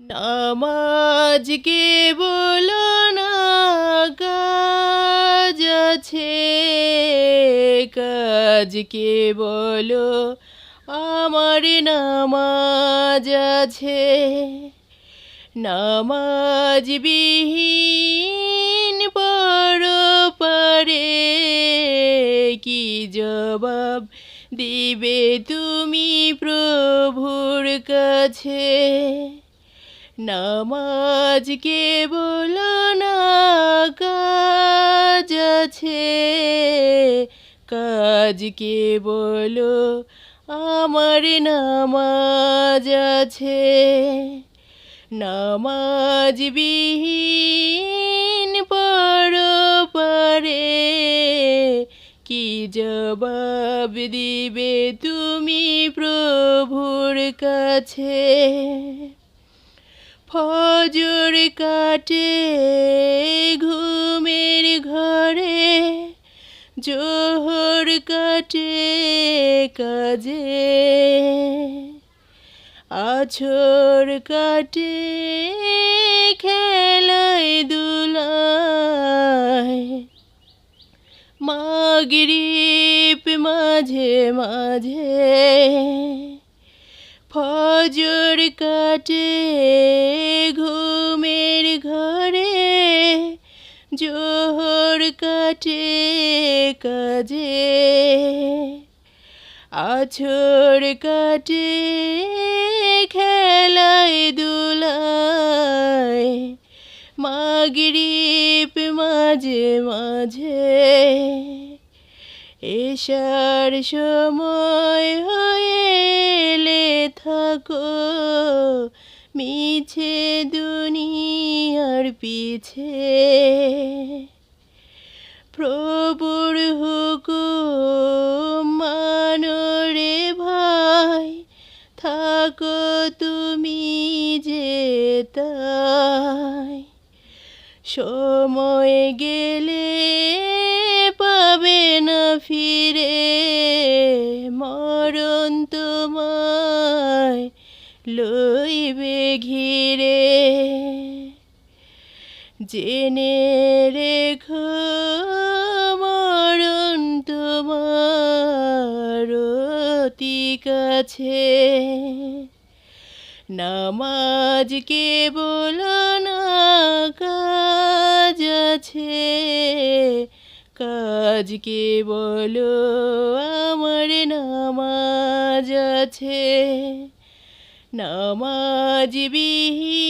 নামাজকে বলো না কাজ আছে? কাজকে বলো? আমার নামাজ আছে। নামাজ বিহীন পরপারে কি জবাব দিবে তুমি প্রভুর কাছে? নামাজকে বলো না কাজ আছে। কাজকে বলো আমার নামাজ আছে। নামাজ বিহীন পরপারে কি জবাব দিবে তুমি প্রভুর কাছে? ফজর কাটে ঘুমের ঘরে জোহর কাটে কাজে। আছর কাটে খেলায় দুলায় মাগরিব মাঝে মাঝে। ফজর কাটে ঘুমের ঘরে জোহর কাটে কাজে। আছর কাটে খেলায় দুলায় মাগরিব মাঝে মাঝে। এসার সময় হয়ে থাকো, মিছে দুনিয়ার পিছে। প্রভুর হুকুম মানরে ভাই, থাকো তুমি যে তাই। সময় গেলে ফিরে, মরণ তোমায় লইবে ঘিরে। জেনে রেখো, মরণ তোমার অতি কাছে। নামাজকে বলো না কাজ আছে। কাজকে বলো আমার নামাজ আছে। নামাজ বিহীন